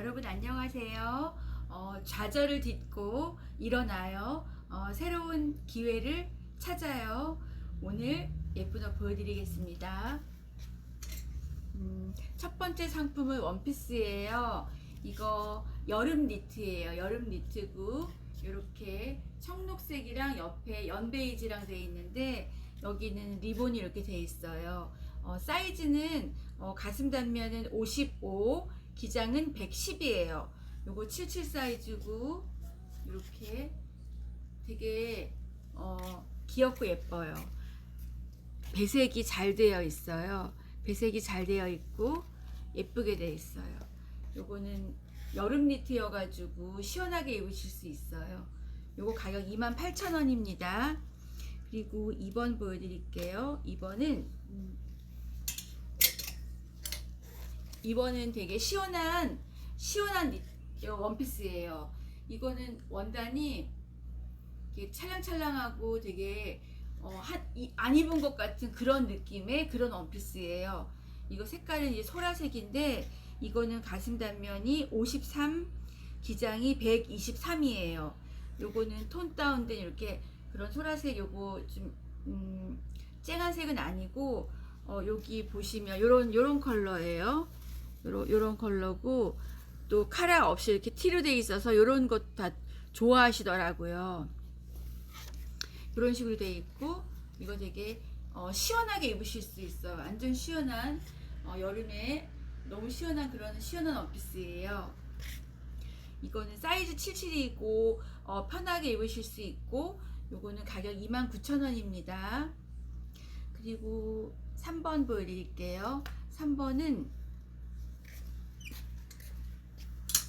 여러분 안녕하세요. 어, 좌절을 딛고 일어나요. 어, 새로운 기회를 찾아요. 오늘 예쁜 옷 보여드리겠습니다. 음, 첫 번째 상품은 원피스예요. 이거 여름 니트예요. 여름 니트고 이렇게 청록색이랑 옆에 연베이지랑 돼 있는데 여기는 리본이 이렇게 돼 있어요. 어, 사이즈는 어, 가슴 단면은 55, 기장은 110이에요. 요거 77 사이즈고 이렇게 되게 어, 귀엽고 예뻐요. 배색이 잘 되어 있어요. 배색이 잘 되어 있고 예쁘게 되어 있어요. 요거는 여름 니트여 가지고 시원하게 입으실 수 있어요. 요거 가격 28,000원입니다. 그리고 2번 보여드릴게요. 2번은 2번은 되게 시원한 시원한 니- 원피스예요. 이거는 원단이 찰랑찰랑하고 되게 어, 한, 이, 안 입은 것 같은 그런 느낌의 그런 원피스예요. 이거 색깔은 이제 소라색인데 이거는 가슴 단면이 53, 기장이 123이에요. 요거는 톤 다운된 이렇게 그런 소라색 요거 좀 음, 쨍한 색은 아니고 어, 여기 보시면 요런 요런 컬러예요. 요런 컬러고 또 카라 없이 이렇게 티로 돼 있어서 요런 것 다 좋아하시더라고요. 이런 식으로 돼 있고 이거 되게 어, 시원하게 입으실 수 있어요. 완전 시원한 어, 여름에 너무 시원한 그런 시원한 원피스예요. 이거는 사이즈 77이고 어, 편하게 입으실 수 있고 요거는 가격 29,000원입니다. 그리고 3번 보여드릴게요. 3번은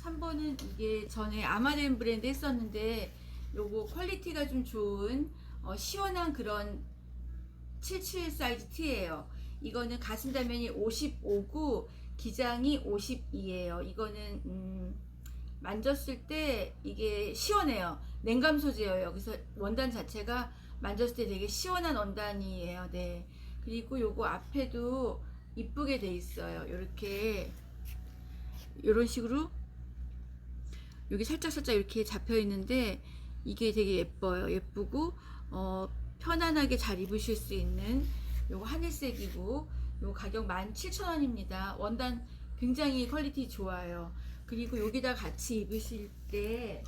3번은 이게 전에 아마덴 브랜드 했었는데 요거 퀄리티가 좀 좋은 어, 시원한 그런 77 사이즈 티예요. 이거는 가슴 단면이 55고 기장이 52예요. 이거는 음, 만졌을 때 이게 시원해요. 냉감 소재예요. 그래서 원단 자체가 만졌을 때 되게 시원한 원단이에요. 네. 그리고 요거 앞에도 이쁘게 돼 있어요. 이렇게 이런 식으로 여기 살짝 살짝 이렇게 잡혀 있는데 이게 되게 예뻐요. 예쁘고 어, 편안하게 잘 입으실 수 있는 요거 하늘색이고 요 가격 17,000원입니다. 원단 굉장히 퀄리티 좋아요. 그리고 여기다 같이 입으실 때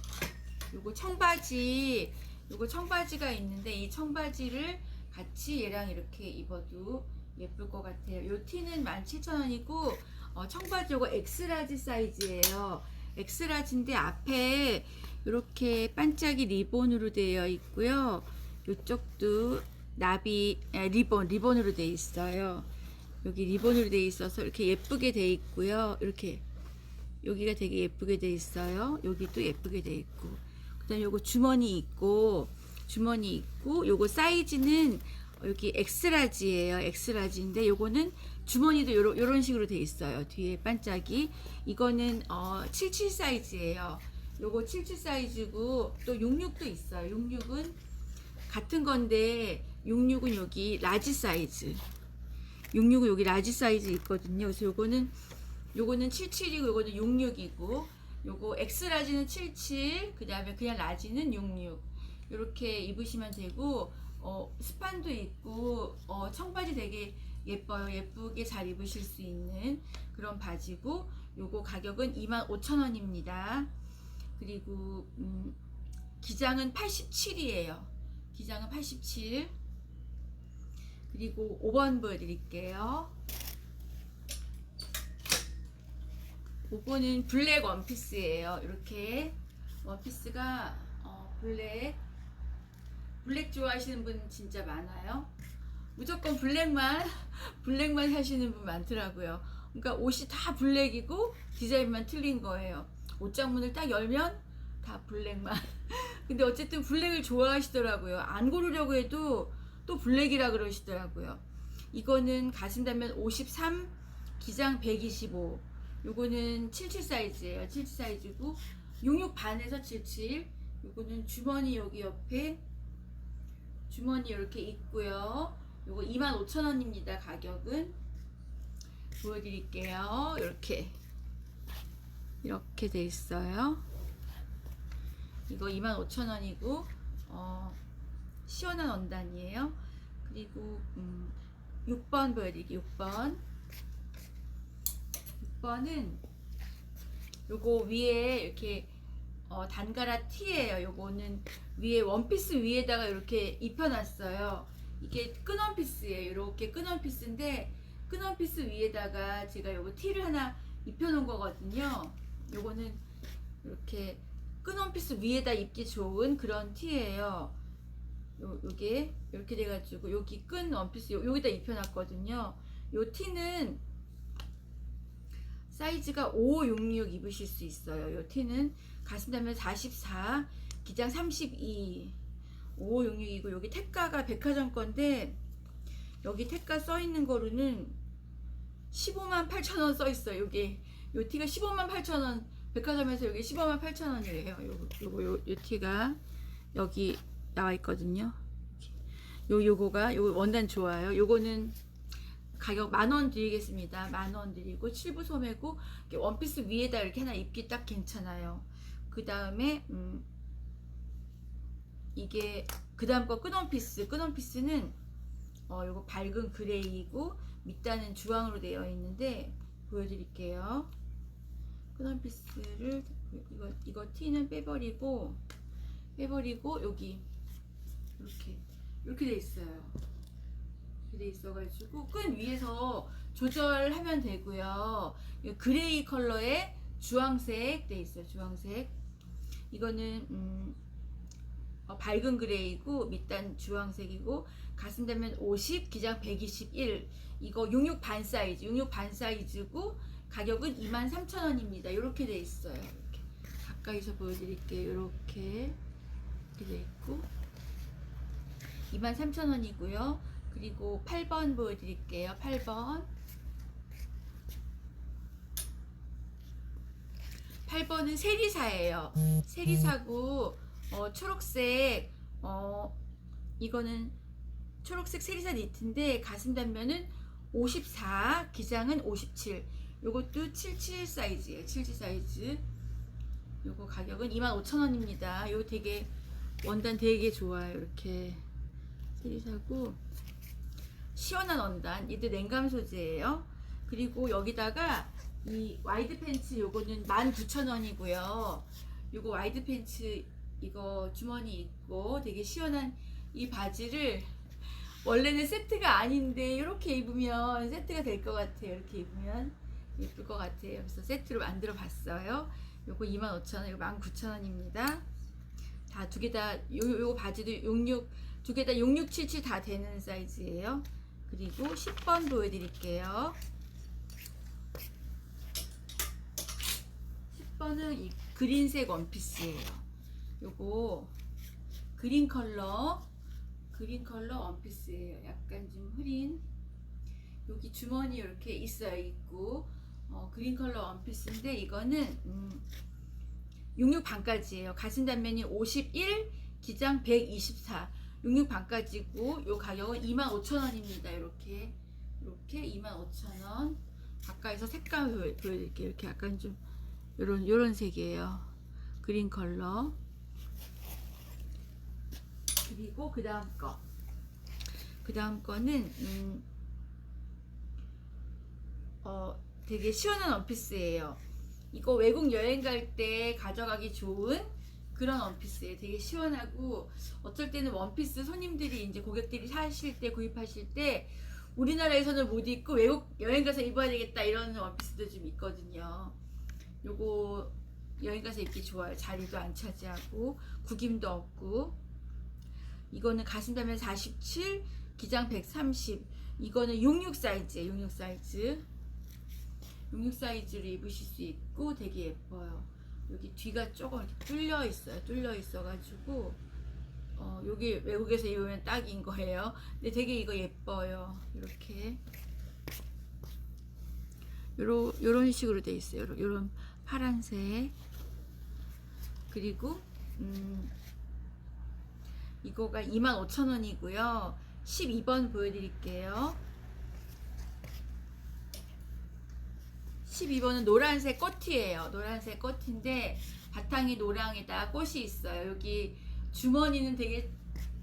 요거 청바지 요거 청바지가 있는데 이 청바지를 같이 얘랑 이렇게 입어도 예쁠 것 같아요. 요 티는 17,000원이고 어, 청바지 요거 엑스라지 사이즈예요. 엑스라지인데 앞에 이렇게 반짝이 리본으로 되어 있고요. 이쪽도 나비 아, 리본 리본으로 되어 있어요. 여기 리본으로 되어 있어서 이렇게 예쁘게 되어 있고요. 이렇게 여기가 되게 예쁘게 되어 있어요. 여기도 예쁘게 되어 있고 그다음 요거 주머니 있고 주머니 있고 요거 사이즈는 여기 엑스라지예요. 엑스라지인데 요거는 주머니도 요런, 요런 식으로 돼 있어요. 뒤에 반짝이. 이거는 어, 77 사이즈예요. 요거 77 사이즈고 또 66도 있어요. 66은 같은 건데 66은 여기 라지 사이즈. 66은 여기 라지 사이즈 있거든요. 그래서 요거는 요거는 77이고 요거는 66이고 요거 엑스라지는 77, 그다음에 그냥 라지는 66. 이렇게 입으시면 되고 어, 스판도 있고 어, 청바지 되게 예뻐요. 예쁘게 잘 입으실 수 있는 그런 바지고 요거 가격은 25,000원입니다. 그리고 음, 기장은 87이에요. 기장은 87. 그리고 5번 보여드릴게요. 5번은 블랙 원피스예요. 이렇게 원피스가 어, 블랙 블랙 좋아하시는 분 진짜 많아요. 무조건 블랙만 블랙만 사시는 분 많더라고요. 그러니까 옷이 다 블랙이고 디자인만 틀린 거예요. 옷장 문을 딱 열면 다 블랙만. 근데 어쨌든 블랙을 좋아하시더라고요. 안 고르려고 해도 또 블랙이라 그러시더라고요. 이거는 가슴 단면 53, 기장 125. 요거는 77 사이즈예요. 77 사이즈고 66 반에서 77. 요거는 주머니 여기 옆에 주머니 이렇게 있고요. 요거 25,000원입니다. 가격은 보여드릴게요. 이렇게 이렇게 돼 있어요. 이거 25,000원이고 어, 시원한 원단이에요. 그리고 음, 6번 보여드릴게요. 6번 6번은 요거 위에 이렇게 어, 단가라 티예요. 요거는 위에 원피스 위에다가 이렇게 입혀놨어요. 이게 끈 원 피스예요. 이렇게 끈 원 피스인데 끈 원 피스 위에다가 제가 요거 티를 하나 입혀놓은 거거든요. 요거는 이렇게 끈 원 피스 위에다 입기 좋은 그런 티예요. 요, 요게 이렇게 돼가지고 여기 끈 원피스 요, 여기다 입혀놨거든요. 요 티는 사이즈가 566 입으실 수 있어요. 요 티는 가슴 다면 44, 기장 32, 5566이고 여기 택가가 백화점 건데 여기 택가 써 있는 거로는 15만 8천 원 써 있어요. 여기 요 티가 15만 8천 원 백화점에서 여기 15만 8천 원이에요. 요거 요, 요 티가 여기 나와 있거든요. 요 요거가 요 원단 좋아요. 요거는 가격 만 원 드리겠습니다. 만 원 드리고 칠부 소매고 이렇게 원피스 위에다 이렇게 하나 입기 딱 괜찮아요. 그 다음에 음 이게 그 다음 거 끈원피스 끈원피스는 어 요거 밝은 그레이고 밑단은 주황으로 되어 있는데 보여드릴게요. 끈원피스를 이거 이거 티는 빼버리고 빼버리고 여기 이렇게 이렇게 돼 있어요. 이렇게 돼 있어가지고 끈 위에서 조절하면 되고요. 이 그레이 컬러의 주황색 돼 있어요. 주황색. 이거는 음, 어, 밝은 그레이고 밑단 주황색이고 가슴다면 50, 기장 121. 이거 66 반 사이즈, 66 반 사이즈고 가격은 23,000원입니다. 이렇게 돼 있어요. 이렇게 가까이서 보여드릴게요. 이렇게 이렇게 돼 있고 23,000원이고요. 그리고 8번 보여드릴게요. 8번. 8번은 세리사예요. 세리사고 어, 초록색 어, 이거는 초록색 세리사 니트인데 가슴 단면은 54, 기장은 57. 요것도 77 사이즈예요. 77 사이즈. 요거 가격은 25,000원입니다. 요 되게 원단 되게 좋아요. 이렇게 세리사고 시원한 원단. 얘도 냉감 소재예요. 그리고 여기다가 이 와이드 팬츠 요거는 19,000원이고요. 요거 와이드 팬츠 이거 주머니 있고 되게 시원한 이 바지를 원래는 세트가 아닌데 이렇게 입으면 세트가 될 것 같아요. 이렇게 입으면 예쁠 것 같아요. 그래서 세트로 만들어 봤어요. 요거 25,000원, 이거 19,000원입니다. 다 두 개다 요, 요 바지도 66, 두 개 다 6677 다 되는 사이즈예요. 그리고 10번 보여 드릴게요. 10번은 이 그린색 원피스예요. 요거 그린 컬러 그린 컬러 원피스예요. 약간 좀 흐린 여기 주머니 이렇게 있어요. 있고 어, 그린 컬러 원피스인데 이거는 음, 66 반까지예요. 가슴 단면이 51, 기장 124. 66 반까지고 요 가격은 25,000원입니다. 이렇게 이렇게 25,000원. 가까이서 색감 보여- 보여드릴게요. 이렇게 약간 좀 요런 요런 색이에요. 그린 컬러. 그리고 그 다음 거. 그 다음 거는 음, 어, 되게 시원한 원피스예요. 이거 외국 여행 갈 때 가져가기 좋은 그런 원피스예요. 되게 시원하고 어쩔 때는 원피스 손님들이 이제 고객들이 사실 때 구입하실 때 우리나라에서는 못 입고 외국 여행 가서 입어야 되겠다 이런 원피스도 좀 있거든요. 요거 여행 가서 입기 좋아요. 자리도 안 차지하고 구김도 없고 이거는 가슴 다면 47, 기장 130. 이거는 66 사이즈예요. 66 사이즈. 66 사이즈로 입으실 수 있고 되게 예뻐요. 여기 뒤가 조금 이렇게 뚫려 있어요. 뚫려 있어가지고 어, 여기 외국에서 입으면 딱인 거예요. 근데 되게 이거 예뻐요. 이렇게 요런 요런 식으로 돼 있어요. 요런 파란색 그리고 음, 이거가 25,000원이고요. 12번 보여드릴게요. 12번은 노란색 꽃이에요. 노란색 꽃인데 바탕이 노랑에다 꽃이 있어요. 여기 주머니는 되게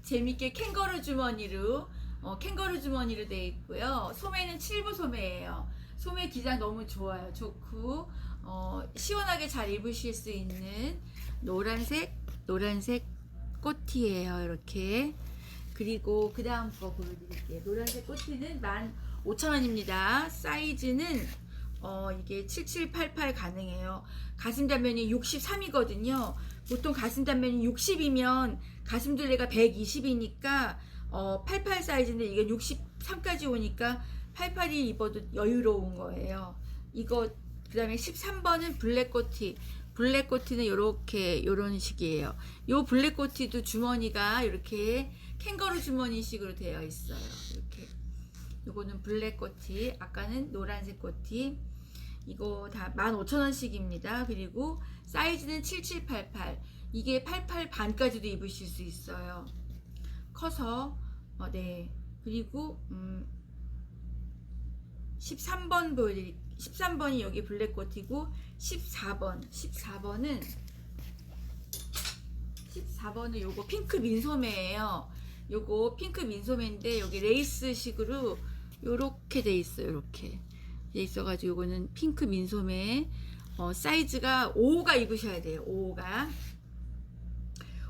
재밌게 캥거루 주머니로 어, 캥거루 주머니로 되어 있고요. 소매는 칠부 소매예요. 소매 기장 너무 좋아요. 좋고 어, 시원하게 잘 입으실 수 있는 노란색 노란색 꽃이에요. 이렇게 그리고 그 다음 거 보여드릴게요. 노란색 꽃이는 15,000원입니다. 사이즈는 어, 이게 7788 가능해요. 가슴 단면이 63이거든요. 보통 가슴 단면이 60이면 가슴 둘레가 120이니까 어, 88 사이즈인데 이게 63까지 오니까 88이 입어도 여유로운 거예요. 이거 그다음에 13번은 블랙 코티. 블랙 코티는 이렇게 요런 식이에요. 요 블랙 코티도 주머니가 이렇게 캥거루 주머니식으로 되어 있어요. 이렇게. 요거는 블랙 코티, 아까는 노란색 코티. 이거 다 15,000원씩입니다. 그리고 사이즈는 7788. 이게 88 반까지도 입으실 수 있어요. 커서 어, 네. 그리고 음 13번 보여드릴 13번이 여기 블랙코티고 14번 14번은 14번은 요거 핑크 민소매예요. 요거 핑크 민소매인데 여기 레이스식으로 요렇게 돼 있어요. 요렇게 돼 있어가지고 요거는 핑크 민소매 어, 사이즈가 5가 입으셔야 돼요. 5가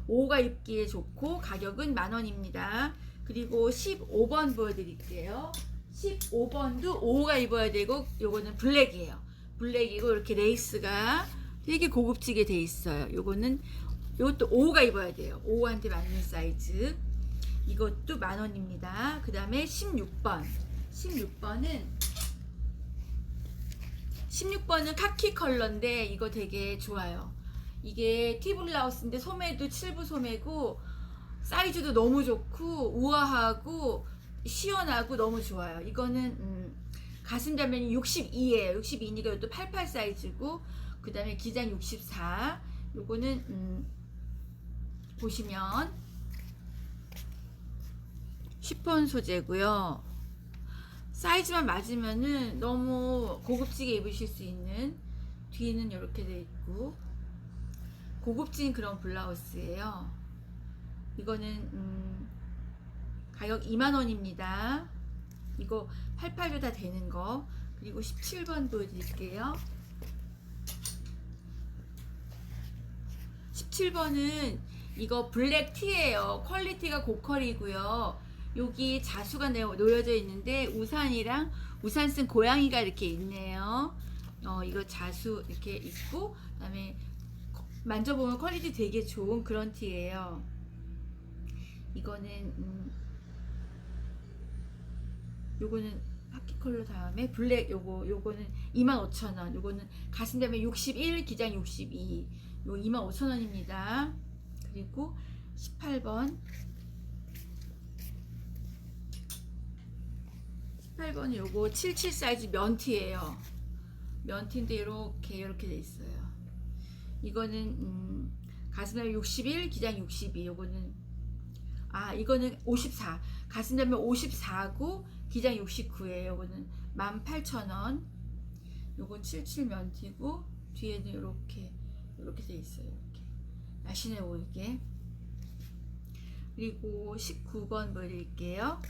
5가 입기에 좋고 가격은 만 원입니다. 그리고 15번 보여드릴게요. 15번도 5가 입어야 되고 요거는 블랙이에요. 블랙이고 이렇게 레이스가 되게 고급지게 돼 있어요. 요거는 요것도 5가 입어야 돼요. 5한테 맞는 사이즈. 이것도 만 원입니다. 그 다음에 16번. 16번은 16번은 카키 컬러인데 이거 되게 좋아요. 이게 티블라우스인데 소매도 칠부 소매고 사이즈도 너무 좋고 우아하고 시원하고 너무 좋아요. 이거는 음, 가슴 단면이 62예요. 62니까 이것도 88 사이즈고 그 다음에 기장 64. 요거는 음, 보시면 쉬폰 소재고요. 사이즈만 맞으면은 너무 고급지게 입으실 수 있는 뒤는 이렇게 돼 있고 고급진 그런 블라우스예요. 이거는 음, 가격 2만 원입니다. 이거 88도 다 되는 거. 그리고 17번 보여드릴게요. 17번은 이거 블랙 티예요. 퀄리티가 고퀄이고요. 여기 자수가 내- 놓여져 있는데 우산이랑 우산 쓴 고양이가 이렇게 있네요. 어, 이거 자수 이렇게 있고 그다음에 만져보면 퀄리티 되게 좋은 그런 티예요. 이거는 음, 요거는 하키 컬러 다음에 블랙 요거 요거는 25,000원. 요거는 가슴 다음에 61, 기장 62. 요 25,000원입니다. 그리고 18번 18번은 요거 77 사이즈 면티예요. 면티인데 이렇게 이렇게 돼 있어요. 이거는 음, 가슴에 61, 기장 62. 요거는 아 이거는 54. 가슴 되면 54고 기장 69예요. 요거는 18,000원. 요건 77 면티고 뒤에는 이렇게 이렇게 돼 있어요. 이렇게 날씬해 보이게. 그리고 19번 보여드릴게요.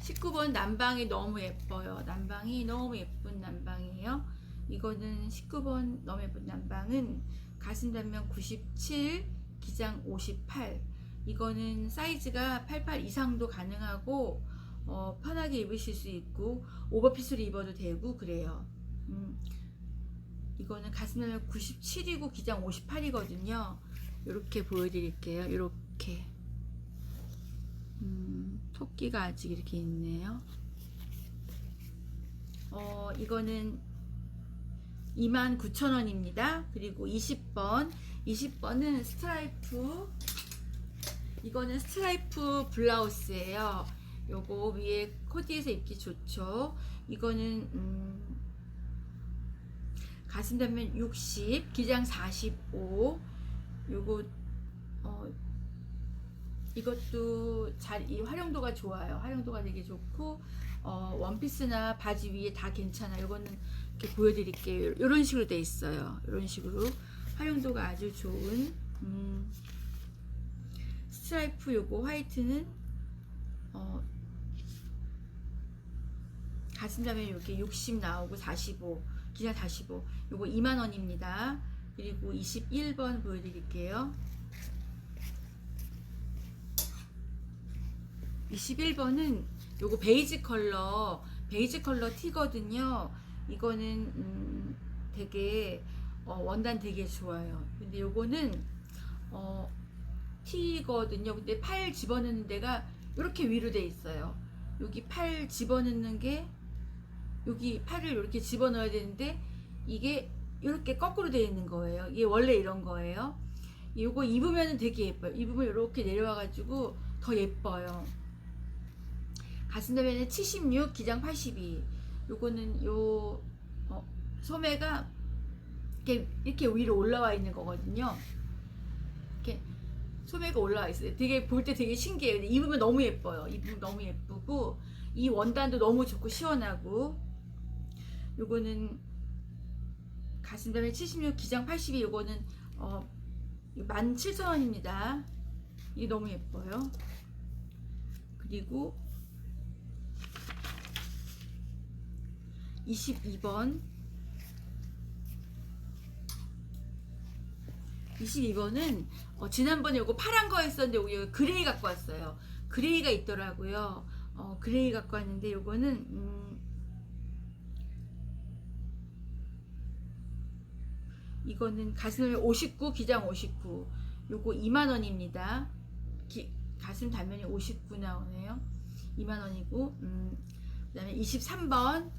19번 난방이 너무 예뻐요. 난방이 너무 예쁜 난방이에요. 이거는 19번 너무 예쁜 난방은 가슴 단면 97, 기장 58. 이거는 사이즈가 88 이상도 가능하고 어, 편하게 입으실 수 있고 오버핏으로 입어도 되고 그래요. 음, 이거는 가슴 단면 97이고 기장 58이거든요. 이렇게 보여드릴게요. 이렇게. 음, 토끼가 아직 이렇게 있네요. 어, 이거는 29,000원입니다. 그리고 20번. 20번은 스트라이프. 이거는 스트라이프 블라우스예요. 요거 위에 코디에서 입기 좋죠. 이거는 음, 가슴 단면 60, 기장 45. 요거 어, 이것도 잘 이 활용도가 좋아요. 활용도가 되게 좋고 어, 원피스나 바지 위에 다 괜찮아. 이거는 이렇게 보여드릴게요. 이런 식으로 돼 있어요. 이런 식으로 활용도가 아주 좋은 음, 스트라이프 요거 화이트는 어, 가슴자면 이렇게 60 나오고 45 기장 45 요거 2만 원입니다. 그리고 21번 보여드릴게요. 21번은 요거 베이지 컬러 베이지 컬러 티거든요. 이거는 음, 되게 어, 원단 되게 좋아요. 근데 요거는 어, 티거든요. 근데 팔 집어넣는 데가 이렇게 위로 돼 있어요. 여기 팔 집어넣는 게 여기 팔을 이렇게 집어넣어야 되는데 이게 이렇게 거꾸로 되어 있는 거예요. 이게 원래 이런 거예요. 이거 입으면 되게 예뻐요. 입으면 이렇게 내려와가지고 더 예뻐요. 가슴다면은 76, 기장 82. 요거는 요 어, 소매가 이렇게, 이렇게 위로 올라와 있는 거거든요. 소매가 올라와 있어요. 되게 볼 때 되게 신기해요. 입으면 너무 예뻐요. 입으면 너무 예쁘고 이 원단도 너무 좋고 시원하고 요거는 가슴다면 76, 기장 82. 요거는 어 17,000원입니다. 이게 너무 예뻐요. 그리고 22번 22번은 어, 지난번에 요거 파란 거 했었는데 여기 그레이 갖고 왔어요. 그레이가 있더라고요. 어, 그레이 갖고 왔는데 요거는 음, 이거는 가슴 59 기장 59 요거 2만 원입니다. 기, 가슴 단면이 59 나오네요. 2만 원이고 음, 그 다음에 23번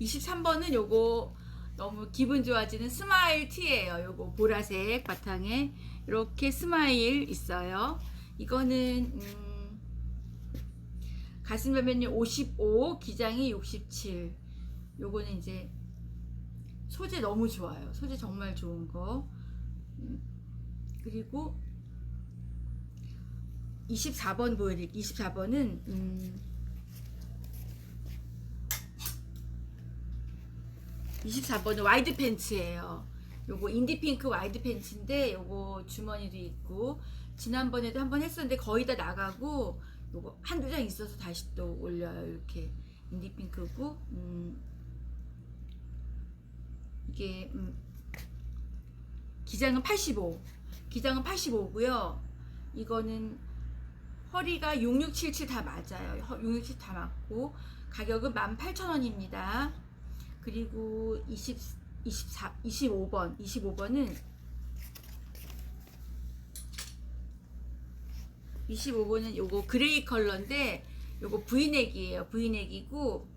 23번은 요거 너무 기분 좋아지는 스마일 티예요. 요거 보라색 바탕에 이렇게 스마일 있어요. 이거는 음, 가슴 면면이 55, 기장이 67. 요거는 이제 소재 너무 좋아요. 소재 정말 좋은 거. 음, 그리고 24번 보여드릴게요. 24번은 음, 24번은 와이드 팬츠예요. 요거 인디핑크 와이드 팬츠인데 요거 주머니도 있고 지난번에도 한번 했었는데 거의 다 나가고 요거 한두 장 있어서 다시 또 올려요. 이렇게 인디핑크고 음, 이게 음, 기장은 85 기장은 85고요. 이거는 허리가 6677 다 맞아요. 6677 다 맞고 가격은 18,000원입니다. 그리고 20, 24, 25번, 25번은 25번은 요거 그레이 컬러인데 요거 브이넥이에요. 브이넥이고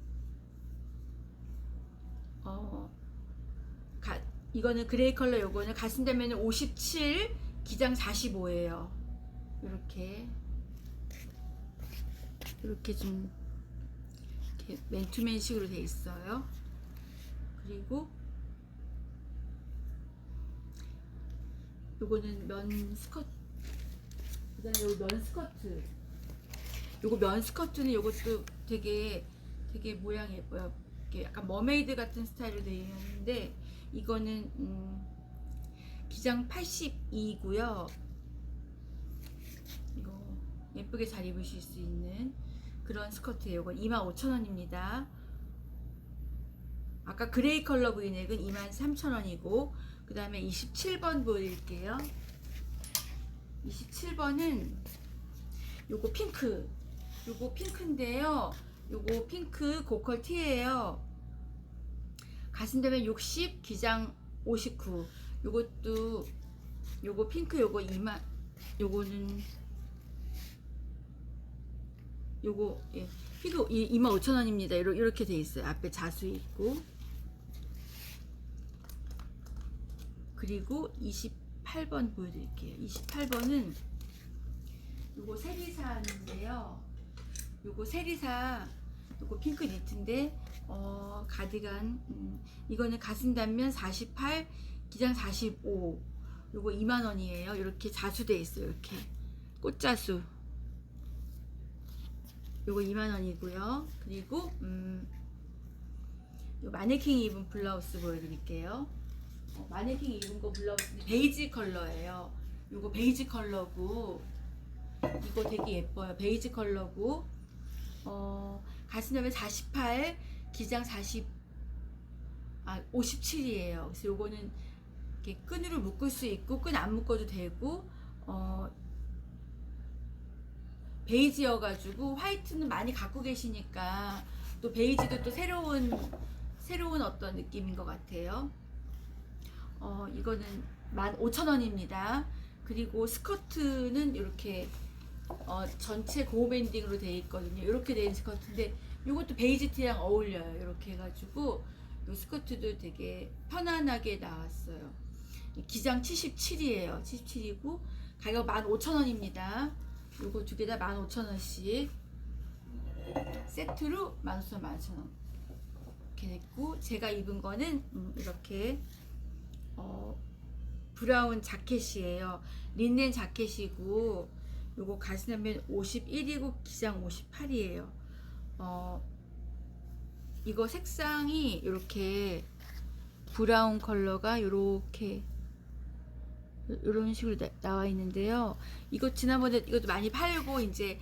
어 가, 이거는 그레이 컬러 요거는 가슴 되면 57 기장 45예요. 이렇게 이렇게 좀 이렇게 맨투맨식으로 돼 있어요. 그리고 요거는 면 스커트. 그다음에 요거 면 스커트. 요거 면 스커트는 요것도 되게 되게 모양이 예뻐요. 이렇게 약간 머메이드 같은 스타일로 되어 있는데 이거는 음, 기장 82고요. 이거 예쁘게 잘 입으실 수 있는 그런 스커트예요. 이건 25,000원입니다 아까 그레이 컬러 브이넥은 23,000원이고 그 다음에 27번 보여드릴게요. 27번은 요거 핑크. 요거 핑크인데요. 요거 핑크 고컬 티예요. 가슴 되면 60 기장 59 요것도 요거 핑크 요거 2만 요거는 요거 예, 핑크 25,000원입니다. 이렇게 돼 있어요. 앞에 자수 있고 그리고 28번 보여드릴게요. 28번은 요거 세리사인데요. 요거 세리사 요거 핑크 니트인데 어, 가디건 음, 이거는 가슴 단면 48 기장 45 요거 2만 원이에요. 이렇게 자수돼 있어요. 이렇게 꽃자수. 요거 2만 원이고요. 그리고 음, 요 마네킹 입은 블라우스 보여드릴게요. 어, 마네킹 입은 거 블라우스 베이지 컬러예요. 요거 베이지 컬러고 이거 되게 예뻐요. 베이지 컬러고 어, 가슴염에 48, 기장 40, 아 57이에요. 그래서 요거는 이렇게 끈으로 묶을 수 있고 끈 안 묶어도 되고 어, 베이지여가지고 화이트는 많이 갖고 계시니까 또 베이지도 또 새로운 새로운 어떤 느낌인 것 같아요. 어, 이거는 15,000원입니다. 그리고 스커트는 이렇게 어, 전체 고밴딩으로 되어 있거든요. 이렇게 된 스커트인데 이것도 베이지 티랑 어울려요. 이렇게 해가지고 이 스커트도 되게 편안하게 나왔어요. 이 기장 77이에요. 77이고 가격 15,000원입니다. 요거 두 개 다 15,000원씩 세트로 15,000원, 15,000원 이렇게 됐고 제가 입은 거는 음, 이렇게 어, 브라운 자켓이에요. 린넨 자켓이고 요거 가슴면 51이고 기장 58이에요. 어, 이거 색상이 이렇게 브라운 컬러가 이렇게 이런 식으로 나, 와 있는데요. 이거 지난번에 이것도 많이 팔고 이제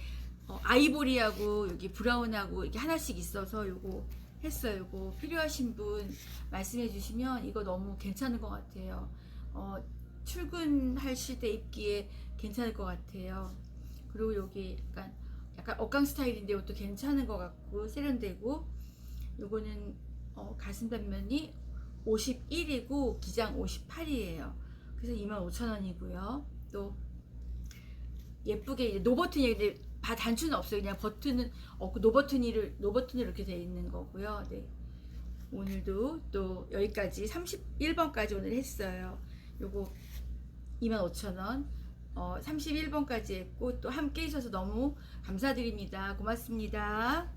어, 아이보리하고 여기 브라운하고 이게 하나씩 있어서 요거 했어요. 요거 필요하신 분 말씀해 주시면 이거 너무 괜찮은 것 같아요. 어, 출근하실 때 입기에 괜찮을 것 같아요. 그리고 여기 약간 약간 억강 스타일인데 이것도 괜찮은 것 같고 세련되고 요거는 어, 가슴 단면이 51이고 기장 58이에요. 그래서 25,000원이고요. 또 예쁘게 이제 노 버튼이 근데 바 단추는 없어요. 그냥 버튼은 없고 노 버튼이를 노 버튼이 이렇게 돼 있는 거고요. 네. 오늘도 또 여기까지 31번까지 오늘 했어요. 요거 25,000원. 어, 31번까지 했고 또 함께 해주셔서 너무 감사드립니다. 고맙습니다.